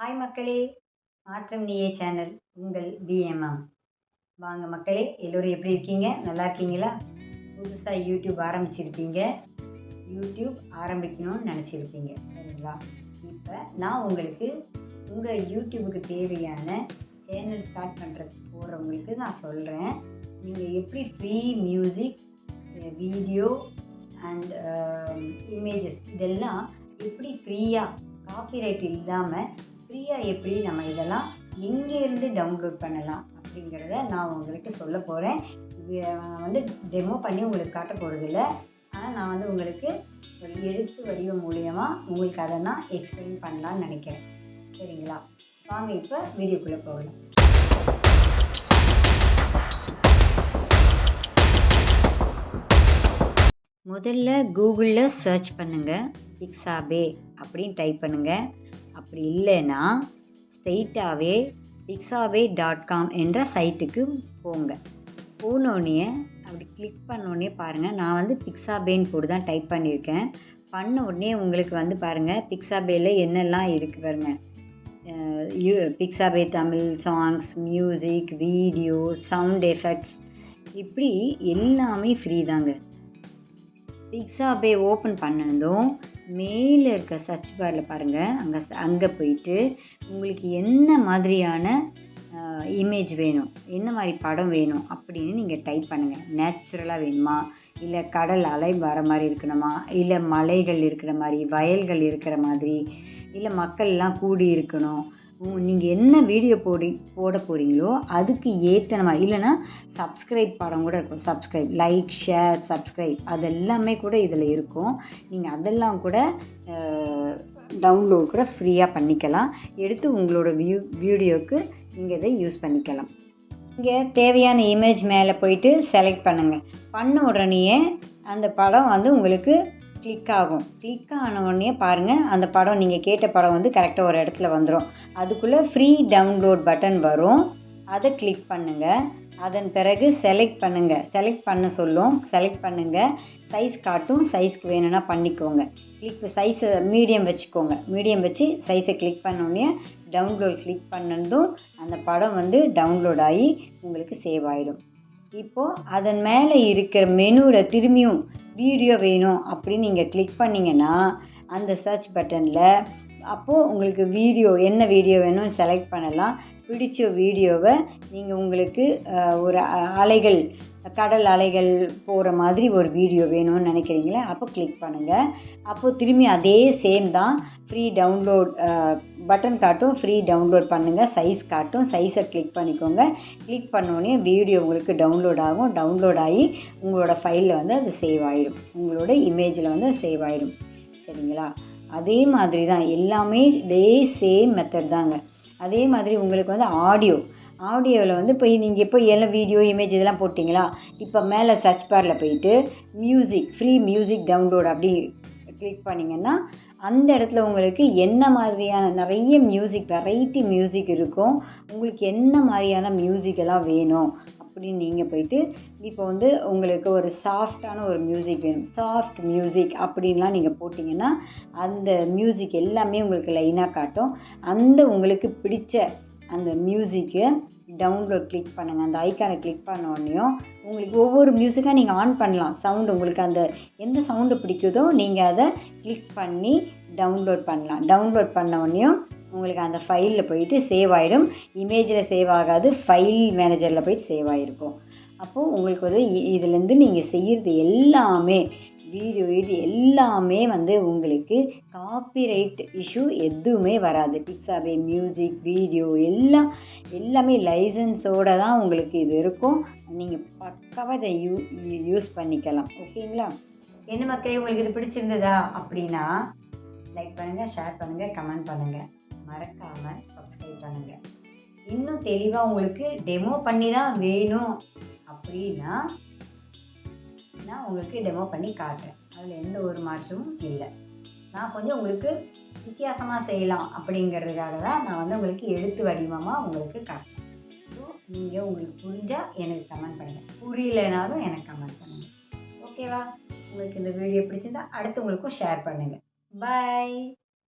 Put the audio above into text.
Hi மக்களே மாற்றம் நீயே சேனல் உங்கள் பிஎம்எம் வாங்க மக்களே எல்லோரும் எப்படி இருக்கீங்க? நல்லா இருக்கீங்களா? புதுசாக யூடியூப் ஆரம்பிச்சிருப்பீங்க. யூடியூப் ஆரம்பிக்கணும்னு நினச்சிருப்பீங்க சரிங்களா? இப்போ நான் உங்களுக்கு உங்கள் யூடியூபுக்கு தேவையான சேனல் ஸ்டார்ட் பண்ணுறதுக்கு போகிறவங்களுக்கு நான் சொல்கிறேன் நீங்கள் எப்படி free music video and images இதெல்லாம் எப்படி ஃப்ரீயாக காப்பிரைட் இல்லாமல் ஃப்ரீயாக எப்படி நம்ம இதெல்லாம் எங்கேருந்து டவுன்லோட் பண்ணலாம் அப்படிங்கிறத நான் உங்களுக்கு சொல்ல போகிறேன் வந்து டெமோ பண்ணி உங்களுக்கு காட்ட போகிறதில்ல ஆனால் நான் வந்து உங்களுக்கு ஒரு எழுத்து வடிவம் மூலியமாக உங்களுக்கு அதை நான் எக்ஸ்பிளைன் பண்ணலான்னு நினைக்கிறேன். சரிங்களா? வாங்க இப்போ வீடியோக்குள்ளே போகலாம். முதல்ல கூகுளில் சர்ச் பண்ணுங்கள் பிக்ஸாபே அப்படின்னு டைப் பண்ணுங்கள் அப்படி இல்லைன்னா ஸ்ட்ரெயிட்டாகவே பிக்ஸாவே டாட் காம் என்ற சைட்டுக்கு போங்க. போனோடனே அப்படி கிளிக் பண்ணோடனே பாருங்கள் நான் வந்து பிக்ஸாபேன்னு போட்டு தான் டைப் பண்ணியிருக்கேன். பண்ண உடனே உங்களுக்கு வந்து பாருங்கள் பிக்ஸாபேல என்னெல்லாம் இருக்குது பாருங்கள் you Pixabay Tamil songs music video sound effects இப்படி எல்லாமே ஃப்ரீ தாங்க. பிக்ஸாபே ஓப்பன் பண்ணதும் மேலே இருக்க சர்ச் பாரில் பாருங்கள் அங்கே அங்கே போயிட்டு உங்களுக்கு என்ன மாதிரியான இமேஜ் வேணும் என்ன மாதிரி படம் வேணும் அப்படின்னு நீங்கள் டைப் பண்ணுங்கள் நேச்சுரலாக வேணுமா? இல்லை கடல் அலை வர மாதிரி இருக்கணுமா? இல்லை மலைகள் இருக்கிற மாதிரி வயல்கள் இருக்கிற மாதிரி இல்லை மக்கள்லாம் கூடி இருக்கணும். நீங்கள் என்ன வீடியோ போடி போட போகிறீங்களோ அதுக்கு ஏற்ற மாதிரி இல்லைன்னா சப்ஸ்கிரைப் படம் கூட இருக்கும். சப்ஸ்கிரைப் லைக் ஷேர் சப்ஸ்கிரைப் அதெல்லாமே கூட இதில் இருக்கும். நீங்கள் அதெல்லாம் கூட டவுன்லோட் கூட ஃப்ரீயாக பண்ணிக்கலாம். எடுத்து உங்களோட வியூ வீடியோவுக்கு நீங்கள் இதை யூஸ் பண்ணிக்கலாம். இங்கே தேவையான இமேஜ் மேலே போயிட்டு செலக்ட் பண்ணுங்கள் பண்ண உடனேயே அந்த படம் வந்து உங்களுக்கு கிளிக் ஆகும். கிளிக் ஆனவுடனே பாருங்கள் அந்த படம் நீங்கள் கேட்ட படம் வந்து கரெக்டாக ஒரு இடத்துல வந்துடும் அதுக்குள்ளே ஃப்ரீ டவுன்லோட் பட்டன் வரும். அதை கிளிக் பண்ணுங்கள் அதன் பிறகு செலக்ட் பண்ணுங்கள் செலக்ட் பண்ண சொல்லும். செலக்ட் பண்ணுங்கள் சைஸ் காட்டும். சைஸ்க்கு வேணும்னா பண்ணிக்கோங்க. கிளிக் சைஸை மீடியம் வச்சுக்கோங்க. மீடியம் வச்சு சைஸை கிளிக் பண்ணோடனே டவுன்லோட் கிளிக் பண்ணதும் அந்த படம் வந்து டவுன்லோட் ஆகி உங்களுக்கு சேவ் ஆகிடும் இப்போது அதன் மேலே இருக்கிற மெனுவில் திரும்பியும் வீடியோ வேணும் அப்படின்னு நீங்கள் கிளிக் பண்ணிங்கன்னா அந்த சர்ச் பட்டனில் அப்போது உங்களுக்கு வீடியோ என்ன வீடியோ வேணும்னு செலக்ட் பண்ணலாம். பிடிச்ச வீடியோவை நீங்கள் உங்களுக்கு ஒரு அலைகள் கடல் அலைகள் போகிற மாதிரி ஒரு வீடியோ வேணும்னு நினைக்கிறீங்களே அப்போ கிளிக் பண்ணுங்கள் அப்போது திரும்பி அதே சேம் தான் ஃப்ரீ டவுன்லோட் பட்டன் காட்டும் ஃப்ரீ டவுன்லோட் பண்ணுங்கள் சைஸ் காட்டும் சைஸை கிளிக் பண்ணிக்கோங்க. கிளிக் பண்ணோடனே வீடியோ உங்களுக்கு டவுன்லோட் ஆகும். டவுன்லோட் ஆகி உங்களோட ஃபைலில் வந்து அது சேவ் ஆகிடும் உங்களோட இமேஜில் வந்து அது சேவ் ஆகிடும் சரிங்களா? அதே மாதிரி தான் எல்லாமே இதே சேம் மெத்தட் தாங்க. அதே மாதிரி உங்களுக்கு வந்து ஆடியோ ஆடியோவில் வந்து போய் நீங்கள் இப்போ எல்லாம் வீடியோ இமேஜ் இதெல்லாம் போட்டிங்களா? இப்போ மேலே சர்ச் பேரில் போயிட்டு மியூசிக் ஃப்ரீ மியூசிக் டவுன்லோட் அப்படி கிளிக் பண்ணிங்கன்னா அந்த இடத்துல உங்களுக்கு என்ன மாதிரியான நிறைய மியூசிக் வெரைட்டி மியூசிக் இருக்கும். உங்களுக்கு என்ன மாதிரியான மியூசிக் எல்லாம் வேணும்? அப்படின்னு நீங்கள் போயிட்டு இப்போ வந்து உங்களுக்கு ஒரு சாஃப்டான ஒரு மியூசிக் வேணும். சாஃப்ட் மியூசிக் அப்படின்லாம் நீங்கள் போட்டிங்கன்னா அந்த மியூசிக் எல்லாமே உங்களுக்கு லைனாக காட்டும். அந்த உங்களுக்கு பிடிச்ச அந்த மியூசிக்கை டவுன்லோட் கிளிக் பண்ணுங்கள் அந்த ஐக்கானை கிளிக் பண்ண உடனேயும் உங்களுக்கு ஒவ்வொரு மியூசிக்காக நீங்கள் ஆன் பண்ணலாம். சவுண்டு உங்களுக்கு அந்த எந்த சவுண்டு பிடிக்குதோ நீங்கள் அதை கிளிக் பண்ணி டவுன்லோட் பண்ணலாம். டவுன்லோட் பண்ண உடனேயும் உங்களுக்கு அந்த ஃபைலில் போயிட்டு சேவ் ஆகிடும் இமேஜில் சேவ் ஆகாது ஃபைல் மேனேஜரில் போயிட்டு சேவ் ஆகிருக்கும் அப்போது உங்களுக்கு வந்து இதுலேருந்து நீங்கள் செய்கிறது எல்லாமே வீடியோ இது எல்லாமே வந்து உங்களுக்கு காப்பிரைட் இஷ்யூ எதுவுமே வராது. பிக்ஸாவே மியூசிக் வீடியோ எல்லாம் எல்லாமே லைசன்ஸோடு தான் உங்களுக்கு இது இருக்கும். நீங்கள் பக்காவாக இதை யூ யூஸ் பண்ணிக்கலாம். ஓகேங்களா? என்ன மக்களே உங்களுக்கு இது பிடிச்சிருந்ததா? அப்படின்னா லைக் பண்ணுங்கள் ஷேர் பண்ணுங்கள் கமெண்ட் பண்ணுங்கள் மறக்காமல் சப்ஸ்கிரைப் பண்ணுங்கள் இன்னும் தெளிவாக உங்களுக்கு டெமோ பண்ணி தான் வேணும். அப்படின்னா நான் உங்களுக்கு டெமோ பண்ணி காட்டுறேன். அதில் எந்த ஒரு மாற்றமும் இல்லை. நான் கொஞ்சம் உங்களுக்கு வித்தியாசமாக செய்யலாம் அப்படிங்கிறதுக்காக தான் நான் வந்து உங்களுக்கு எழுத்து வடிவமாக உங்களுக்கு காட்டுறேன். ஸோ நீங்கள் உங்களுக்கு புரிஞ்சால் எனக்கு கமெண்ட் பண்ணுங்கள் புரியலைனாலும் எனக்கு கமெண்ட் பண்ணுங்கள் ஓகேவா உங்களுக்கு இந்த வீடியோ பிடிச்சிருந்தா அடுத்து உங்களுக்கும் ஷேர் பண்ணுங்கள் பாய்